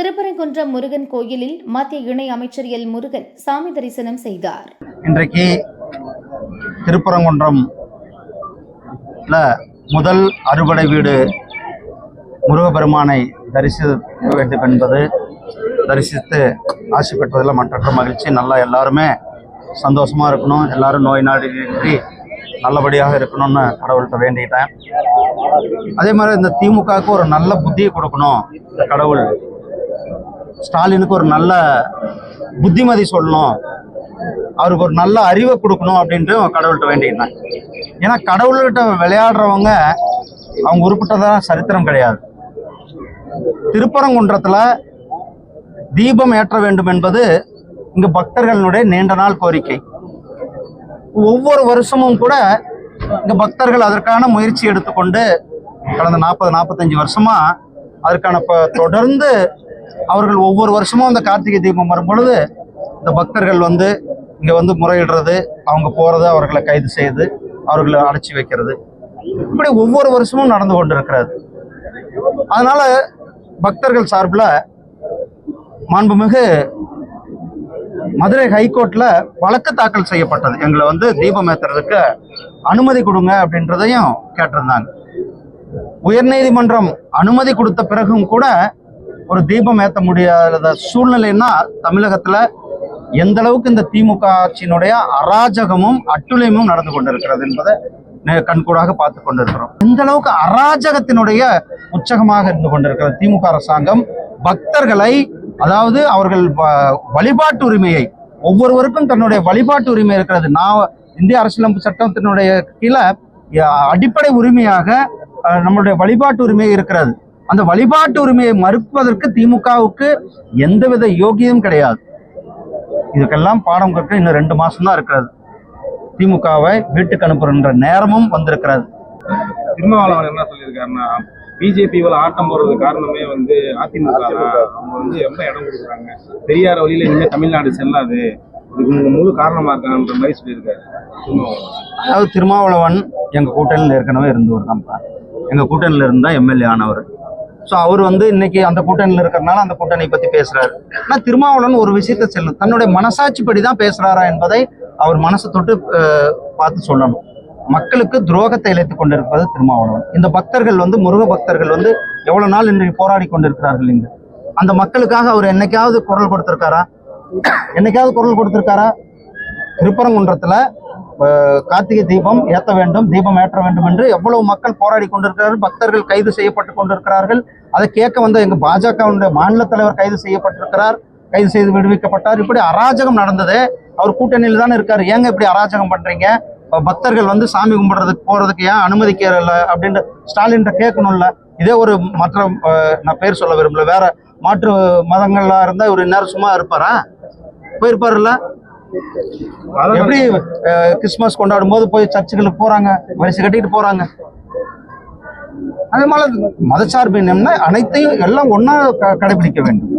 திருப்பரங்குன்றம் முருகன் கோயிலில் மத்திய இணை அமைச்சர் எல் முருகன் சாமி தரிசனம் செய்தார். இன்றைக்கு திருப்பரங்குன்றம் முதல் அறுபடை வீடு முருகப்பெருமானை தரிசிக்க வேண்டும் என்பது தரிசித்து ஆசை பெற்றதில் மற்ற மகிழ்ச்சி. நல்லா எல்லாருமே சந்தோஷமாக இருக்கணும். எல்லாரும் நோய் நாடின்றி நல்லபடியாக இருக்கணும்னு கடவுள்கிட்ட வேண்டிக்கிட்டேன் அதே மாதிரி இந்த திமுகவுக்கு ஒரு நல்ல புத்தியை கொடுக்கணும் இந்த கடவுள். ஸ்டாலினுக்கு ஒரு நல்ல புத்திமதி சொல்லணும். அவருக்கு ஒரு நல்ல அறிவை கொடுக்கணும் அப்படின்ட்டு கடவுள்கிட்ட வேண்டிக்கிட்டேன். ஏன்னா கடவுள்கிட்ட விளையாடுறவங்க அவங்க உருப்பிட்டதாக சரித்திரம் கிடையாது. திருப்பரங்குன்றத்தில் தீபம் ஏற்ற வேண்டும் என்பது இங்கே பக்தர்களுடைய நீண்ட நாள் கோரிக்கை. ஒவ்வொரு வருஷமும் கூட இங்கே பக்தர்கள் அதற்கான முயற்சி எடுத்துக்கொண்டு கடந்த நாற்பது நாற்பத்தஞ்சு வருஷமா அதற்கான இப்போ தொடர்ந்து அவர்கள் ஒவ்வொரு வருஷமும் அந்த கார்த்திகை தீபம் வரும் பொழுது இந்த பக்தர்கள் வந்து இங்கே வந்து முறையிடுறது அவங்க போகிறது அவர்களை கைது செய்து அவர்களை அடைச்சி வைக்கிறது. இப்படி ஒவ்வொரு வருஷமும் நடந்து கொண்டிருக்கிறது. அதனால பக்தர்கள் சார்பில் மாண்புமிகு மதுரை ஹைகோர்ட்டில் வழக்கு தாக்கல் செய்யப்பட்டது. எங்களை வந்து தீபம் ஏற்றுறதுக்கு அனுமதி கொடுங்க அப்படின்றதையும் கேட்டிருந்தாங்க. உயர்நீதிமன்றம் அனுமதி கொடுத்த பிறகும் கூட ஒரு தீபம் ஏற்ற முடியாத சூழ்நிலைன்னா தமிழகத்துல எந்த அளவுக்கு இந்த திமுக ஆட்சியினுடைய அராஜகமும் அட்டுழியமும் நடந்து கொண்டிருக்கிறது என்பதை நே- கண்கூடாக பார்த்து கொண்டிருக்கிறோம். இந்த அளவுக்கு அராஜகத்தினுடைய உச்சகமாக இருந்து கொண்டிருக்கிறது திமுக அரசாங்கம் பக்தர்களை அதாவது அவர்கள் வ- வழிபாட்டு உரிமையை ஒவ்வொருவருக்கும் தன்னுடைய வழிபாட்டு உரிமை இருக்கிறது. நான் இந்திய அரசியலமைப்பு சட்டத்தினுடைய கீழே அடிப்படை உரிமையாக நம்மளுடைய வழிபாட்டு உரிமை இருக்கிறது. அந்த வழிபாட்டு உரிமையை மறுப்பதற்கு திமுகவுக்கு எந்தவித யோகியமும் கிடையாது. இதுக்கெல்லாம் பாடம் கற்க இன்னும் ரெண்டு மாசம் தான் இருக்கிறது. திமுகவை வீட்டுக்கு அனுப்புகின்ற நேரமும் வந்திருக்கிறது. திருமாவளவன் என்ன சொல்லியிருக்காருன்னா பிஜேபி இவ்வளவு ஆட்டம் போடுறது காரணமே வந்து அதிமுக தான். அவங்க வந்து ரொம்ப இடம் கொடுக்குறாங்க. பெரியார் வழியில இனிமே தமிழ்நாடு செல்லாது. இதுக்கு முழு காரணமா இருக்காங்கன்ற மாதிரி சொல்லியிருக்காரு. அதாவது திருமாவளவன் எங்க கூட்டணியில் ஏற்கனவே இருந்தவர் தான்ப்பா எங்க கூட்டணியில் இருந்தா எம்எல்ஏ ஆனவர். ஸோ அவர் வந்து இன்னைக்கு அந்த கூட்டணியில் இருக்கிறனால அந்த கூட்டணி பற்றி பேசுறாரு. ஆனால் திருமாவளவன் ஒரு விஷயத்த செல்லும் தன்னுடைய மனசாட்சிப்படி தான் பேசுறாரா என்பதை அவர் மனசை தொட்டு பார்த்து சொல்லணும். மக்களுக்கு துரோகத்தை இழைத்து கொண்டிருப்பது திருமாவளவன். இந்த பக்தர்கள் வந்து முருக பக்தர்கள் வந்து எவ்வளவு நாள் இன்றைக்கு போராடி கொண்டிருக்கிறார்கள் இங்கு? அந்த மக்களுக்காக அவர் என்னைக்காவது குரல் கொடுத்திருக்காரா? என்னைக்காவது குரல் கொடுத்திருக்காரா? திருப்பரங்குன்றத்துல கார்த்திகை தீபம் ஏற்ற வேண்டும் தீபம் ஏற்ற வேண்டும் என்று எவ்வளவு மக்கள் போராடி கொண்டிருக்கிறார்கள் பக்தர்கள் கைது செய்யப்பட்டு கொண்டிருக்கிறார்கள். அதை கேட்க வந்த எங்க பாஜகவுடைய மாநில தலைவர் கைது செய்யப்பட்டிருக்கிறார் கைது செய்து விடுவிக்கப்பட்டார். இப்படி அராஜகம் நடந்தது. அவர் கூட்டணியில் தானே இருக்காரு. ஏங்க இப்படி அராஜகம் பண்றீங்க? பக்தர்கள் வந்து சாமி கும்பிடுறதுக்கு போறதுக்கு ஏன் அனுமதிக்கல அப்படின்ட்டு ஸ்டாலின்ட்ட கேட்கணும்ல. இதே ஒரு மற்ற நான் பேர் சொல்ல விரும்பல. வேற மாற்று மதங்கள்லாம் இருந்தால் இவர் இந்நேரம் சும்மா இருப்பாரா? போயிருப்பாருல்ல? எப்படி கிறிஸ்துமஸ் கிறிஸ்மஸ் கொண்டாடும் போது போய் சர்ச்சுகளுக்கு போறாங்க? வரிசை கட்டிட்டு போறாங்க. அதே மாதிரி மதச்சார்பின்மை அனைத்தையும் எல்லாம் ஒன்னா கடைபிடிக்க வேண்டும்.